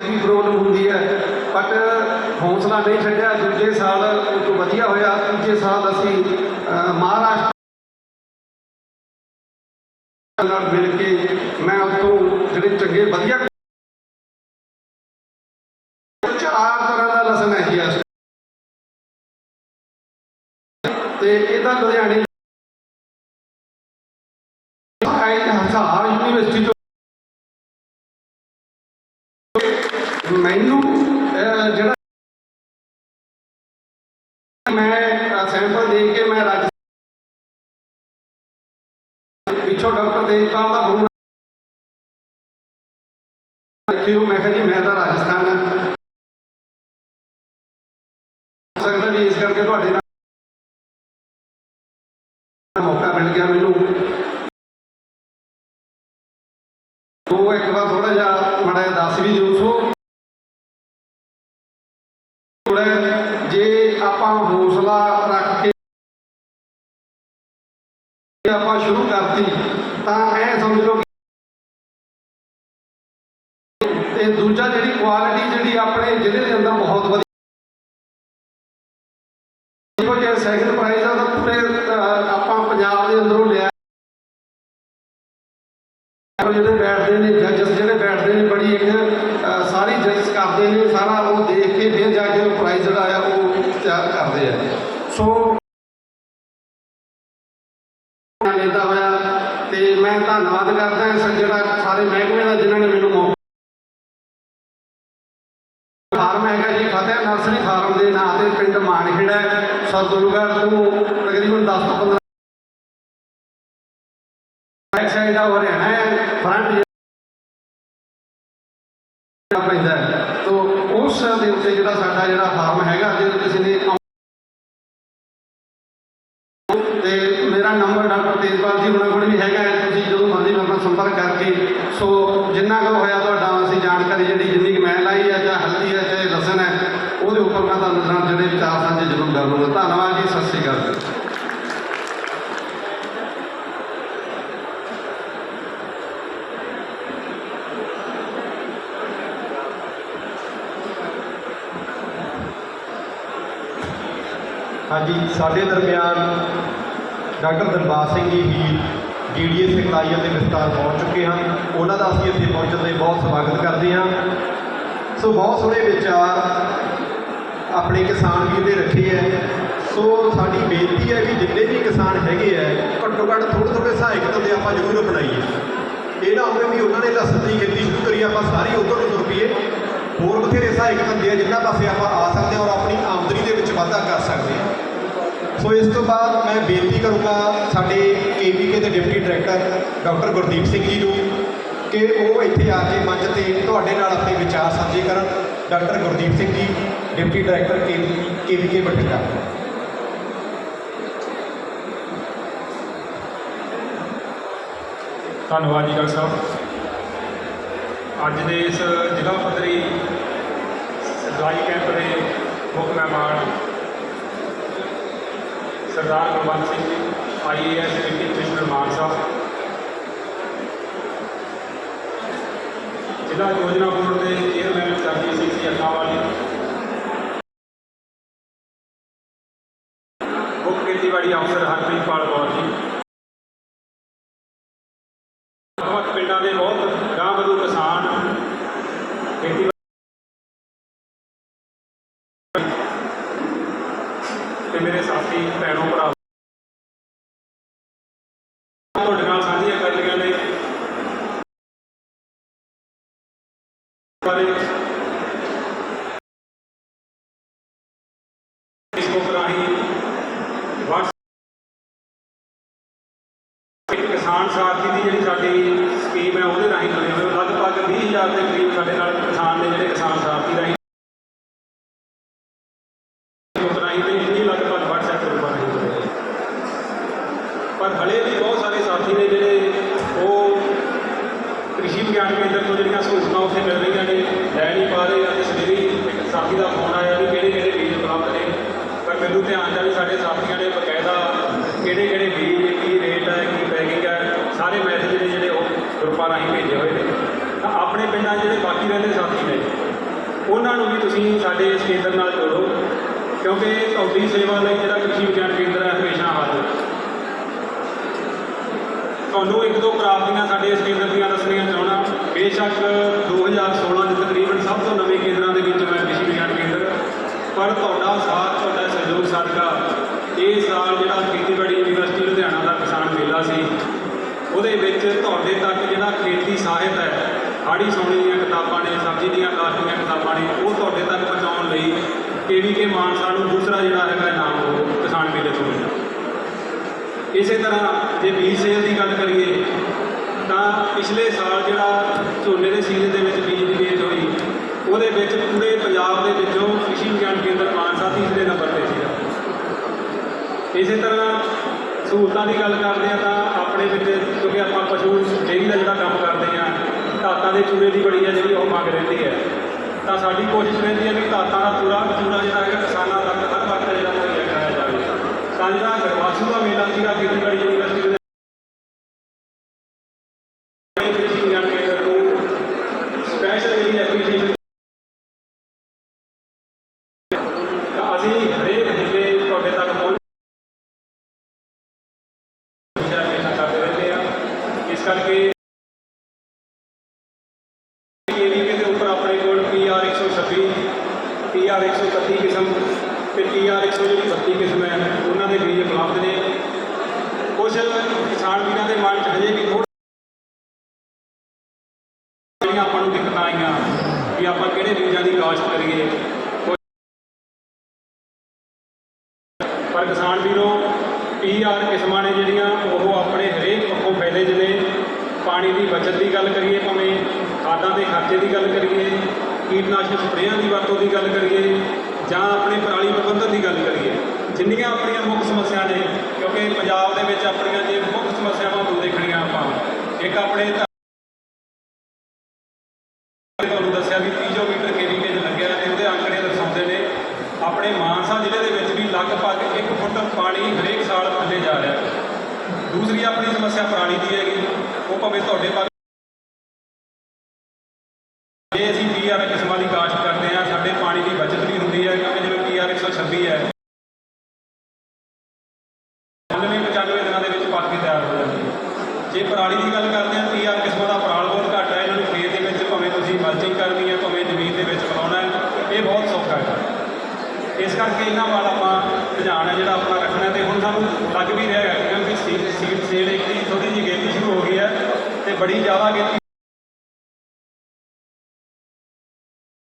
ਦੀ problem ਹੁੰਦੀ ਹੈ। But ਹੌਸਲਾ ਨਹੀਂ ਛੱਡਿਆ। ਦੂਜੇ ਸਾਲ ਉਹ ਤੋਂ ਵਧੀਆ ਹੋਇਆ। ਤੀਜੇ ਸਾਲ ਅਸੀਂ ਮਹਾਰਾਸ਼ਟਰ ਨਾਲ ਮਿਲ ਕੇ ਮੈਂ ਉੱਥੋਂ ਜਿਹੜੇ ਚੰਗੇ, ਵਧੀਆ ਚਾਰ ਤਰ੍ਹਾਂ ਦਾ ਲਸਣ ਹੈ ਜੀ ਤੇ ਇਹਦਾ ਲੁਧਿਆਣੇ ਆਈ ਹਜ਼ਾਰ ਯੂਨੀਵਰਸਿਟੀ ਤੋਂ ਮੈਨੂੰ ਜਿਹੜਾ ਮੈਂ ਸੈਂਪਲ ਦੇ ਕੇ ਮੈਂ ਰਾਜ ਪਿੱਛੋਂ ਡਾਕਟਰ ਦੇਵਪਾਲ ਦਾ ਫੋਨ ਕਿਉਂ ਮੈਂ ਕਿਹਾ ਜੀ, ਮੈਂ ਤਾਂ ਰਾਜਸਥਾਨ ਸਕਦਾ ਵੀ ਇਸ ਕਰਕੇ ਤੁਹਾਡੇ ਨਾਲ ਮੌਕਾ ਮਿਲ ਗਿਆ ਮੈਨੂੰ। ਉਹ ਇੱਕ ਵਾਰ ਥੋੜ੍ਹਾ ਜਿਹਾ ਜੇ ਆਪਾਂ ਹੌਸਲਾ ਰੱਖ ਕੇ ਆਪਾਂ ਸ਼ੁਰੂ ਕਰਤੀ ਤਾਂ ਇਹ ਸਮਝ ਲਓ ਤੇ ਦੂਜਾ ਜਿਹੜੀ ਕੁਆਲਿਟੀ ਜਿਹੜੀ ਆਪਣੇ ਜ਼ਿਲ੍ਹੇ ਦੇ ਅੰਦਰ ਬਹੁਤ ਵਧੀਆ ਦੇਖੋ ਜੇ ਸੈਕਿੰਡ ਪ੍ਰਾਈਜ਼ ਆ ਤਾਂ ਪੂਰੇ ਆਪਾਂ ਪੰਜਾਬ ਦੇ ਅੰਦਰੋਂ ਲਿਆ। ਜਿਹੜੇ ਬੈਠਦੇ ਨੇ ਜੱਜਸ ਜਿਹੜੇ ਬੈਠਦੇ ਨੇ ਬੜੀ ਇੱਕ ਅਹ, ਸਾਰੀ ਜੱਜਸ ਕਰਦੇ ਨੇ ਸਾਰਾ ਉਹ ਦੇਖ ਕੇ ਫਿਰ ਜਾ ਕੇ ਉਹ ਪ੍ਰਾਈਜ਼ ਜਿਹੜਾ ਆ ਉਹ ਤਿਆਰ ਕਰਦੇ ਆ ਸੋ ਲੈਂਦਾ ਹੋਇਆ ਤੇ ਮੈਂ ਧੰਨਵਾਦ ਕਰਦਾ ਇਸ ਜਿਹੜਾ ਸਾਰੇ ਮਹਿਕਮੇ ਦਾ ਜਿਨ੍ਹਾਂ ਨੇ ਮੈਨੂੰ ਫਾਰਮ ਹੈਗਾ ਜੀ, ਫਤਿਹ ਨਰਸਰੀ ਫਾਰਮ ਦੇ ਨਾਂ ਤੇ ਪਿੰਡ ਮਾਨਖੇੜਾ ਹੈ ਤੋਂ ਤਕਰੀਬਨ 10 ਤੋਂ 15 ਬੈਕ ਸਾਈਡ ਦਾ ਹਰਿਆਣਾ ਹੈ, ਫਰੰਟ ਪੈਂਦਾ ਹੈ। ਉਸ ਦੇ ਉੱਤੇ ਜਿਹੜਾ ਸਾਡਾ ਜਿਹੜਾ ਫਾਰਮ ਹੈਗਾ, ਜੇ ਕਿਸੇ ਨੇ ਤੇ ਮੇਰਾ ਨੰਬਰ ਡਾਕਟਰ ਤੇਜਪਾਲ ਜੀ ਹੁਣਾਂ ਕੋਲ ਵੀ ਹੈਗਾ ਹੈ ਤੁਸੀਂ ਜਦੋਂ ਮਰਜ਼ੀ ਮੇਰੇ ਨਾਲ ਸੰਪਰਕ ਕਰਕੇ ਸੋ ਜਿੰਨਾ ਕੁ ਹੋਇਆ ਤੁਹਾਡਾ, ਅਸੀਂ ਜਾਣਕਾਰੀ ਜਿਹੜੀ ਜਿੰਨੀ ਕੁ ਮੈਂ ਲਾਈ ਹੈ ਜਾਂ ਹਲਦੀ ਹੈ, ਚਾਹੇ ਲਸਣ ਹੈ, ਉਹਦੇ ਉੱਪਰ ਮੈਂ ਤੁਹਾਨੂੰ ਨਾਲ ਜਿਹੜੇ ਵਿਚਾਰ ਸਾਂਝੇ ਜ਼ਰੂਰ ਕਰ ਲੂੰਗਾ ਧੰਨਵਾਦ ਜੀ, ਸਤਿ ਸ਼੍ਰੀ ਅਕਾਲ ਜੀ। ਹਾਂਜੀ, ਸਾਡੇ ਦਰਮਿਆਨ ਡਾਕਟਰ ਦਰਬਾਰ ਸਿੰਘ ਜੀ ਹੀ ਡੀਡੀਏ ਸਿਖਲਾਈ ਅਤੇ ਵਿਸਤਾਰ ਪਹੁੰਚ ਚੁੱਕੇ ਹਨ। ਉਹਨਾਂ ਦਾ ਅਸੀਂ ਇੱਥੇ ਪਹੁੰਚਣ ਦੇ ਬਹੁਤ ਸਵਾਗਤ ਕਰਦੇ ਹਾਂ। ਸੋ ਬਹੁਤ ਸੋਹਣੇ ਵਿਚਾਰ ਆਪਣੇ ਕਿਸਾਨ ਵੀਰ ਨੇ ਰੱਖੇ ਹੈ। ਸੋ ਸਾਡੀ ਬੇਨਤੀ ਹੈ ਵੀ ਜਿੰਨੇ ਵੀ ਕਿਸਾਨ ਹੈਗੇ ਹੈ, ਘੱਟੋ ਘੱਟ ਥੋੜ੍ਹੇ ਥੋੜ੍ਹੇ ਸਹਾਇਕ ਧੰਦੇ ਆਪਾਂ ਜ਼ਰੂਰ ਅਪਣਾਈਏ। ਇਹ ਨਾ ਹੋਵੇ ਵੀ ਉਹਨਾਂ ਨੇ ਲਸਣ ਦੀ ਖੇਤੀ ਸ਼ੁਰੂ ਕਰੀ, ਆਪਾਂ ਸਾਰੀ ਉਧਰ ਨੂੰ ਤੁਰ ਪਈਏ। ਹੋਰ ਬਥੇਰੇ ਸਹਾਇਕ ਧੰਦੇ ਆ ਜਿਨ੍ਹਾਂ ਪਾਸੇ ਆਪਾਂ ਆ ਸਕਦੇ ਹਾਂ ਔਰ ਆਪਣੀ ਆਮਦਨੀ ਦੇ ਵਿੱਚ ਵਾਧਾ ਕਰ ਸਕਦੇ ਹਾਂ। ਸੋ ਇਸ ਤੋਂ ਬਾਅਦ ਮੈਂ ਬੇਨਤੀ ਕਰੂੰਗਾ ਸਾਡੇ ਕੇਵੀਕੇ ਦੇ deputy director doctor Gurdeep Singh ji ਨੂੰ ਕਿ ਉਹ ਇੱਥੇ ਆ ਕੇ ਮੰਚ ਤੇ ਤੁਹਾਡੇ ਨਾਲ ਆਪਣੇ ਵਿਚਾਰ ਸਾਂਝੇ ਕਰਨ। ਡਾਕਟਰ ਗੁਰਦੀਪ ਸਿੰਘ ਜੀ, ਡਿਪਟੀ ਡਾਇਰੈਕਟਰ ਕੇਵੀਕੇ ਬਠਿੰਡਾ। ਧੰਨਵਾਦ ਜੀ ਡਾਕਟਰ ਸਾਹਿਬ। ਅੱਜ ਦੇ ਇਸ ਜ਼ਿਲ੍ਹਾ ਪੱਧਰੀ ਸਿਖਲਾਈ ਕੈਂਪ ਦੇ ਮੁੱਖ ਮਹਿਮਾਨ Sardar Kulwant Singh ji IAS deputy commissioner Mansa ਜ਼ਿਲ੍ਹਾ ਯੋਜਨਾ ਬੋਰਡ ਦੇ ਚੇਅਰਮੈਨ ਸਰਜੀਤ ਸਿੰਘ ਜੀ ਅੱਖਾਂ ਮੁੱਖ ਖੇਤੀਬਾੜੀ ਅਫਸਰ ਹਰਪ੍ਰੀਤ ਪਾਲ ਕੌਰ ਜੀ। ਵੱਖ ਪਿੰਡਾਂ ਦੇ ਬਹੁਤ ਗਾਂਹ ਵਧੂ ਕਿਸਾਨ ਖੇਤੀ ਤੇ ਮੇਰੇ ਸਾਥੀ ਭੈਣੋ ਸਾਥੀ ਦਾ ਫੋਨ ਆਇਆ ਵੀ ਕਿਹੜੇ ਕਿਹੜੇ ਬੀਜ ਉਪਲਬਧ ਨੇ। ਪਰ ਮੈਨੂੰ ਧਿਆਨ ਚ ਸਾਡੇ ਸਾਥੀਆਂ ਨੇ ਬਕਾਇਦਾ ਕਿਹੜੇ ਕਿਹੜੇ ਬੀਜ ਕੀ ਰੇਟ ਹੈ, ਕੀ ਪੈਕਿੰਗ ਹੈ, ਸਾਰੇ ਮੈਸੇਜ ਨੇ ਜਿਹੜੇ ਉਹ ਗਰੁੱਪਾਂ ਰਾਹੀਂ ਭੇਜੇ ਹੋਏ ਨੇ। ਤਾਂ ਆਪਣੇ ਪਿੰਡਾਂ ਜਿਹੜੇ ਬਾਕੀ ਰਹਿੰਦੇ ਸਾਥੀ ਨੇ, ਉਹਨਾਂ ਨੂੰ ਵੀ ਤੁਸੀਂ ਸਾਡੇ ਇਸ ਕੇਂਦਰ ਨਾਲ ਜੋੜੋ, ਕਿਉਂਕਿ ਤੁਹਾਡੀ ਸੇਵਾ ਲਈ ਜਿਹੜਾ ਕ੍ਰਿਸ਼ੀ ਵਿਗਿਆਨ ਕੇਂਦਰ ਹੈ, ਹਮੇਸ਼ਾ ਹਾਜ਼ਰ ਤੁਹਾਨੂੰ ਇੱਕ ਦੋ ਪ੍ਰਾਪਤੀਆਂ ਸਾਡੇ ਇਸ ਕੇਂਦਰ ਦੀਆਂ ਦੱਸਣੀਆਂ ਚਾਹੁੰਦਾ। ਬੇਸ਼ੱਕ 2016 ਪਰ ਤੁਹਾਡਾ ਸਾਥ, ਤੁਹਾਡਾ ਸਹਿਯੋਗ ਸਦਕਾ ਇਸ ਸਾਲ ਜਿਹੜਾ ਖੇਤੀਬਾੜੀ ਯੂਨੀਵਰਸਿਟੀ ਲੁਧਿਆਣਾ ਦਾ ਕਿਸਾਨ ਮੇਲਾ ਸੀ, ਉਹਦੇ ਵਿੱਚ ਤੁਹਾਡੇ ਤੱਕ ਜਿਹੜਾ ਖੇਤੀ ਸਾਹਿਤ ਹੈ, ਹਾੜੀ ਸੋਣੀ ਦੀਆਂ ਕਿਤਾਬਾਂ ਨੇ, ਸਬਜ਼ੀ ਦੀਆਂ ਕਾਸ਼ਤ ਦੀਆਂ ਕਿਤਾਬਾਂ ਨੇ, ਉਹ ਤੁਹਾਡੇ ਤੱਕ ਪਹੁੰਚਾਉਣ ਲਈ ਕੇਵੀਕੇ ਮਾਨਸਾ ਨੂੰ ਦੂਸਰਾ ਜਿਹੜਾ ਹੈਗਾ ਇਨਾਮ ਉਹ ਕਿਸਾਨ ਮੇਲੇ ਤੋਂ ਮਿਲਿਆ। ਇਸੇ ਤਰ੍ਹਾਂ ਜੇ ਬੀਜ ਸੇਲ ਦੀ ਗੱਲ ਕਰੀਏ, ਤਾਂ ਪਿਛਲੇ ਸਾਲ ਜਿਹੜਾ ਝੋਨੇ ਦੇ ਸੀਜ਼ਨ ਦੇ ਵਿੱਚ ਬੀਜ ਉਹਦੇ ਵਿੱਚ ਪੂਰੇ ਪੰਜਾਬ ਦੇ ਵਿੱਚੋਂ ਕ੍ਰਿਸ਼ੀ ਵਿਗਿਆਨ ਕੇਂਦਰ ਮਾਨਸਾ ਤੀਸਰੇ ਨੰਬਰ ਤੇ ਸੀਗਾ। ਇਸੇ ਤਰ੍ਹਾਂ ਸਹੂਲਤਾਂ ਦੀ ਗੱਲ ਕਰਦੇ ਆ ਤਾਂ ਆਪਣੇ ਵਿੱਚ, ਕਿਉਂਕਿ ਆਪਾਂ ਪਸ਼ੂ ਡੇਅਰੀ ਦਾ ਜਿਹੜਾ ਕੰਮ ਕਰਦੇ ਆ ਧਾਤਾਂ ਦੇ ਚੂਰੇ ਦੀ ਬੜੀ ਹੈ ਜਿਹੜੀ ਉਹ ਮੰਗ ਰਹਿੰਦੀ ਹੈ। ਤਾਂ ਸਾਡੀ ਕੋਸ਼ਿਸ਼ ਰਹਿੰਦੀ ਹੈ ਕਿ ਧਾਤਾਂ ਦਾ ਪੂਰਾ ਚੂਰਾ ਜਿਹੜਾ ਹੈਗਾ ਕਿਸਾਨਾਂ ਤੱਕ ਹਰ ਵਕਤ ਜਿਹੜਾ ਮੁਹੱਈਆ ਕਰਾਇਆ ਜਾਵੇ। ਤਾਂ ਜਿਹੜਾ ਗਰਵਾਸੂ ਦਾ ਮੇਲਾ ਸੀਗਾ, ਖੇਤੀਬਾੜੀ ਯੂਨੀਵਰਸਿਟੀ ਦੇ ਕ੍ਰਿਸ਼ੀ ਵਿਗਿਆਨ ਕੇਂਦਰ ਨੂੰ ਸਪੈਸ਼ਲ ਜਿਹੜੀ ਐਪਲੀਕੇਸ਼ਨ ਤਾਂ ਅਸੀਂ ਹਰੇਕ ਜ਼ਿਲ੍ਹੇ ਤੁਹਾਡੇ ਤੱਕ ਪਹੁੰਚ ਕਰਦੇ ਰਹਿੰਦੇ ਆ। ਇਸ ਕਰਕੇ ਕੇਵੀਕੇ ਦੇ ਉੱਪਰ ਆਪਣੇ ਕੋਲ ਪੀਆਰ 126 ਪੀਆਰ 131 ਕਿਸਮ ਤੇ ਪੀਆਰ 132 ਕਿਸਮ ਹੈ। ਉਹਨਾਂ ਦੇ ਬੀਜ ਉਪਲਬਧ ਨੇ। ਕੁਝ ਕਿਸਾਨ ਵੀਰਾਂ ਦੇ ਮਨ 'ਚ ਹਜੇ ਵੀ ਆਪਾਂ ਨੂੰ ਦਿੱਕਤਾਂ ਆਈਆਂ ਕਿ ਆਪਾਂ ਕਿਹੜੇ ਬੀਜਾਂ ਦੀ ਕਾਸ਼ਤ ਕਰੀਏ? ਪਰ ਕਿਸਾਨ ਵੀਰੋ ਪੀਆਰ ਕਿਸਮਾਂ ਨੇ ਜਿਹੜੀਆਂ, ਉਹ ਆਪਣੇ ਹਰੇਕ ਪੱਖੋਂ ਫਾਇਦੇ 'ਚ ਨੇ। ਪਾਣੀ ਦੀ ਬਚਤ ਦੀ ਗੱਲ ਕਰੀਏ ਭਾਵੇਂ ਖਾਦਾਂ ਦੇ ਖਰਚੇ ਦੀ ਗੱਲ ਕਰੀਏ, ਕੀਟਨਾਸ਼ਕ ਸਪਰੇਆਂ ਦੀ ਵਰਤੋਂ ਦੀ ਗੱਲ ਕਰੀਏ, ਜਾਂ ਆਪਣੇ ਪਰਾਲੀ ਪ੍ਰਬੰਧਨ ਦੀ ਗੱਲ ਕਰੀਏ, ਜਿੰਨੀਆਂ ਆਪਣੀਆਂ ਮੁੱਖ ਸਮੱਸਿਆ ਨੇ, ਕਿਉਂਕਿ ਪੰਜਾਬ ਦੇ ਵਿੱਚ ਆਪਣੀਆਂ ਜੇ ਮੁੱਖ ਸਮੱਸਿਆਵਾਂ ਨੂੰ ਦੇਖਣੀਆਂ ਆਪਾਂ, ਇੱਕ ਆਪਣੇ ਧਰਤੀ ਤੁਹਾਨੂੰ ਦੱਸਿਆ ਵੀ 30 ਮੀਟਰ ਕੇਵੀਕੇ 'ਚ ਲੱਗਿਆ ਤੇ ਉਹਦੇ ਅੰਕੜੇ ਦਰਸਾਉਂਦੇ ਨੇ ਆਪਣੇ ਮਾਨਸਾ ਜ਼ਿਲ੍ਹੇ ਦੇ ਵਿੱਚ ਵੀ ਲਗਭਗ 1 ਫੁੱਟ ਪਾਣੀ ਹਰੇਕ ਸਾਲ ਥੱਲੇ ਜਾ ਰਿਹਾ। ਦੂਸਰੀ ਆਪਣੀ ਸਮੱਸਿਆ ਪਰਾਲੀ ਦੀ ਹੈਗੀ। ਉਹ ਭਾਵੇਂ ਤੁਹਾਡੇ ਬਾਰੇ ਜੇ ਅਸੀਂ ਪੀਆਰ ਕਿਸਮਾਂ ਦੀ ਕਾਸ਼ਤ ਕਰਦੇ ਹਾਂ ਸਾਡੇ ਪਾਣੀ ਦੀ ਬਚਤ ਵੀ ਹੁੰਦੀ ਹੈ ਕਿਉਂਕਿ ਜਿਵੇਂ ਪੀਆਰ 126 ਹੈ 99 95 ਦਿਨਾਂ ਦੇ ਵਿੱਚ ਪੱਕ ਕੇ ਤਿਆਰ ਹੋ ਜਾਂਦੀ ਹੈ ਜੇ ਪਰਾਲੀ ਦੀ ਗੱਲ ਕਰਦੇ ਹਾਂ ਪੀਆਰ ਕਿਸਮਾਂ ਦਾ ਪਰਾਲ ਬਹੁਤ ਘੱਟ ਹੈ ਇਹਨਾਂ ਨੂੰ ਖੇਤ ਦੇ ਵਿੱਚ ਭਾਵੇਂ ਤੁਸੀਂ ਮਲਚਿੰਗ ਕਰਨੀ ਹੈ ਭਾਵੇਂ ਜ਼ਮੀਨ ਦੇ ਵਿੱਚ ਬਣਾਉਣਾ ਹੈ ਇਹ ਬਹੁਤ ਸੌਖਾ ਹੈ ਇਸ ਕਰਕੇ ਇਹਨਾਂ ਵੱਲ ਆਪਾਂ ਰੁਝਾਨ ਹੈ ਜਿਹੜਾ ਆਪਣਾ ਰੱਖਣਾ ਤੇ ਹੁਣ ਸਾਨੂੰ ਲੱਗ ਵੀ ਰਿਹਾ ਹੈ ਕਿਉਂਕਿ ਸੀਟ ਸੀਡ ਸੇਲ ਇੱਕ ਦੀ ਥੋੜੀ ਜਿਹੀ ਗਿਣਤੀ ਸ਼ੁਰੂ ਹੋ ਗਈ ਹੈ ਤੇ ਬੜੀ ਜ਼ਿਆਦਾ ਗਿਣਤੀ